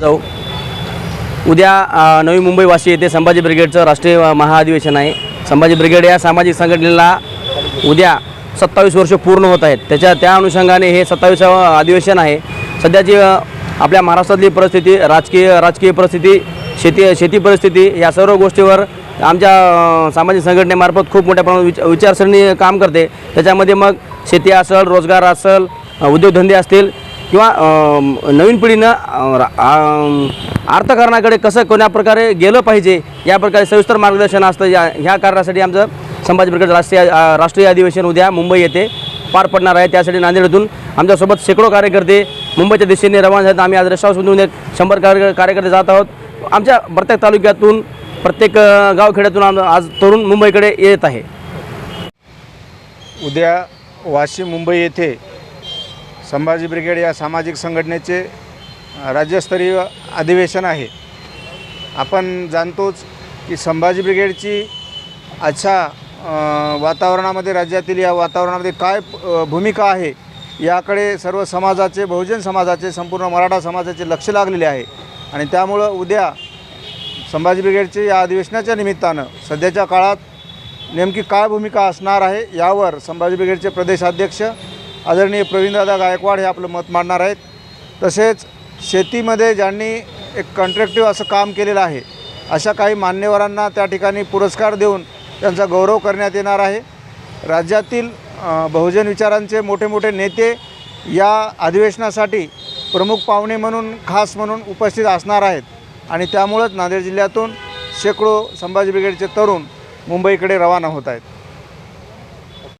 जाऊ. उद्या नवी मुंबईवासी येथे संभाजी ब्रिगेडचं राष्ट्रीय महाअधिवेशन आहे. संभाजी ब्रिगेड या सामाजिक संघटनेला उद्या सत्तावीस वर्ष पूर्ण होत आहेत. त्याच्या त्या अनुषंगाने हे सत्तावीसावं अधिवेशन आहे. सध्याची आपल्या महाराष्ट्रातली परिस्थिती राजकीय राजकीय परिस्थिती शेती शेती परिस्थिती या सर्व गोष्टीवर आमच्या सामाजिक संघटनेमार्फत खूप मोठ्या प्रमाणात विच विचारसरणी काम करते. त्याच्यामध्ये मग शेती असेल रोजगार असेल उद्योगधंदे असतील किंवा नवीन पिढीनं रा- अर्थकारणाकडे कसं कोण्या प्रकारे गेलं पाहिजे या प्रकारे सविस्तर मार्गदर्शन असतं. या ह्या कारणासाठी आमचं संभाजी ब्रिगेड राष्ट्रीय राष्ट्रीय अधिवेशन उद्या मुंबई येथे पार पडणार आहे. त्यासाठी नांदेडतून आमच्यासोबत शेकडो कार्यकर्ते मुंबईच्या दिशेने रवाना झाले आम्ही आज रेस्टॉरंटमधून एक शंभर कार्य कार्यकर्ते जात आहोत. आमच्या प्रत्येक तालुक्यातून प्रत्येक गावखेड्यातून आम आज तरुण मुंबईकडे येत आहे. उद्या वाशिम मुंबई येथे संभाजी ब्रिगेड या सामाजिक संघटनेचे राज्यस्तरीय अधिवेशन आहे. आपण जाणतोच की संभाजी ब्रिगेडची अच्छा वातावरणामध्ये राज्यातील या वातावरणामध्ये काय भूमिका आहे याकडे सर्व समाजाचे बहुजन समाजाचे संपूर्ण मराठा समाजाचे लक्ष लागलेले आहे. आणि त्यामुळं उद्या संभाजी ब्रिगेडचे या अधिवेशनाच्या निमित्तानं सध्याच्या काळात नेमकी काय भूमिका असणार आहे यावर संभाजी ब्रिगेडचे प्रदेशाध्यक्ष आदरणीय प्रवीणदादा गायकवाड हे आपलं मत मांडणार आहेत. तसेच शेतीमध्ये ज्यांनी एक कॉन्ट्रॅक्टिव्ह असं काम केलेलं आहे अशा काही मान्यवरांना त्या ठिकाणी पुरस्कार देऊन त्यांचा गौरव करण्यात येणार आहे. राज्यातील बहुजन विचारांचे मोठे मोठे नेते या अधिवेशनासाठी प्रमुख पाहुणे म्हणून खास म्हणून उपस्थित असणार आहेत. आणि त्यामुळंच नांदेड जिल्ह्यातून शेकडो संभाजी ब्रिगेडचे तरुण मुंबईकडे रवाना होत आहेत.